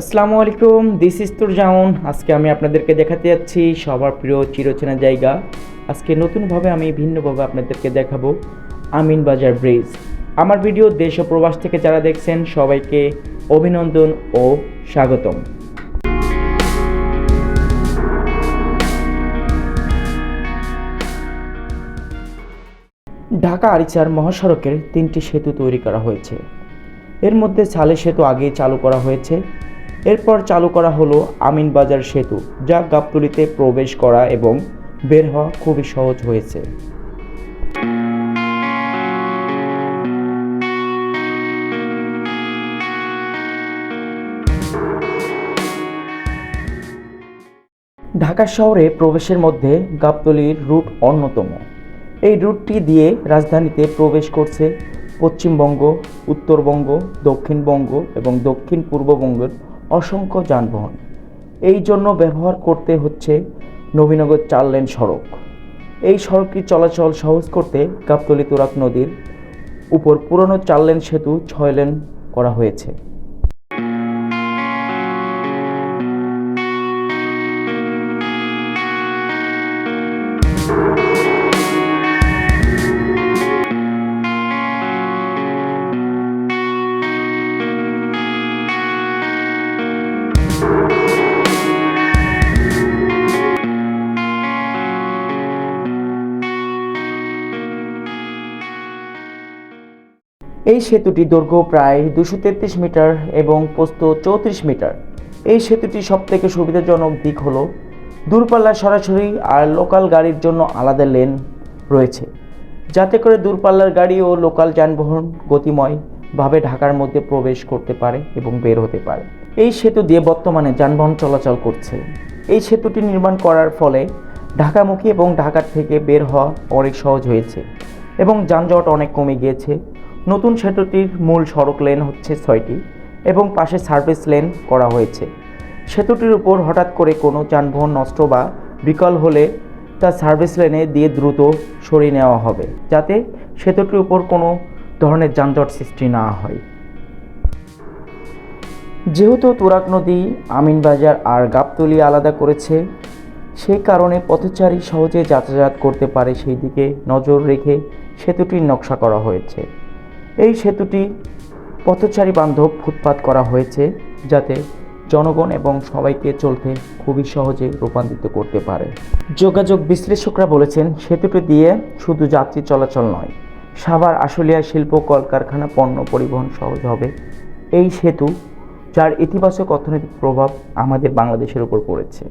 আসসালামু আলাইকুম দিস তুর জাউন আজকে আমি আপনাদেরকে দেখাতে যাচ্ছি সবার প্রিয় চিরচেনা জায়গা। আজকে নতুনভাবে আমি ভিন্নভাবে আপনাদেরকে দেখাবো আমিন বাজার ব্রিজ আমার ভিডিও দেশ ও প্রবাস থেকে যারা দেখছেন, সবাইকে অভিনন্দন ও স্বাগতম। ঢাকা আরিচার মহাসড়কের তিনটি সেতু তৈরি করা হয়েছে। এর মধ্যে সালে সেতু আগেই চালু করা হয়েছে। এরপর চালু করা হলো আমিনবাজার সেতু, যা গাবতলিতে প্রবেশ করা এবং বের হওয়া খুবই সহজ হয়েছে। ঢাকা শহরে প্রবেশের মধ্যে গাবতলির রুট অন্যতম। এই রুটটি দিয়ে রাজধানীতে প্রবেশ করছে পশ্চিমবঙ্গ, উত্তরবঙ্গ, দক্ষিণবঙ্গ এবং দক্ষিণ পূর্ববঙ্গের অসংখ্য যানবাহন। এই জন্য ব্যবহার করতে হচ্ছে নবীনগর চার লেন সড়ক। এই সড়কটি চলাচল সহজ করতে গাবতলি তুরাক নদীর উপর পুরনো চার লেন সেতু ছয় লেন করা হয়েছে। এই সেতুটি দৈর্ঘ্য প্রায় দুশো তেত্রিশ মিটার এবং প্রস্থ চৌত্রিশ মিটার। এই সেতুটি সবথেকে সুবিধাজনক দিক হলো, দূরপাল্লা সরাসরি আর লোকাল গাড়ির জন্য আলাদা লেন রয়েছে। যাতে করে দূরপাল্লার গাড়ি ও লোকাল যানবাহন গতিময়ভাবে ঢাকার মধ্যে প্রবেশ করতে পারে এবং বের হতে পারে। এই সেতু দিয়ে বর্তমানে যানবাহন চলাচল করছে। এই সেতুটি নির্মাণ করার ফলে ঢাকামুখী এবং ঢাকার থেকে বের হওয়া অনেক সহজ হয়েছে এবং যানজট অনেক কমে গিয়েছে। নতুন সেতুটির মূল সড়ক লেন হচ্ছে ছয়টি এবং পাশে সার্ভিস লেন করা হয়েছে। সেতুটির উপর হঠাৎ করে কোনো যানবাহন নষ্ট বা বিকল হলে তা সার্ভিস লেনে দিয়ে দ্রুত সরিয়ে নেওয়া হবে, যাতে সেতুটির উপর কোনো ধরনের যানজট সৃষ্টি না হয়। যেহেতু তুরাক নদী আমিনবাজার আর গাবতলি আলাদা করেছে, সেই কারণে পথচারী সহজে যাতায়াত করতে পারে সেই দিকে নজর রেখে সেতুটির নকশা করা হয়েছে। এই সেতুটি পথচারী বান্ধব ফুটপাত করা হয়েছে, যাতে জনগণ এবং সবাইকে চলতে খুবই সহজে রূপান্তরিত করতে পারে। যোগাযোগ বিশ্লেষকরা বলেছেন, সেতুটি দিয়ে শুধু যাত্রী চলাচল নয়, সাভার, আশুলিয়া শিল্প, কলকারখানা, পণ্য পরিবহন সহজ হবে। এই সেতু, যার ইতিবাচক অর্থনৈতিক প্রভাব আমাদের বাংলাদেশের উপর পড়েছে।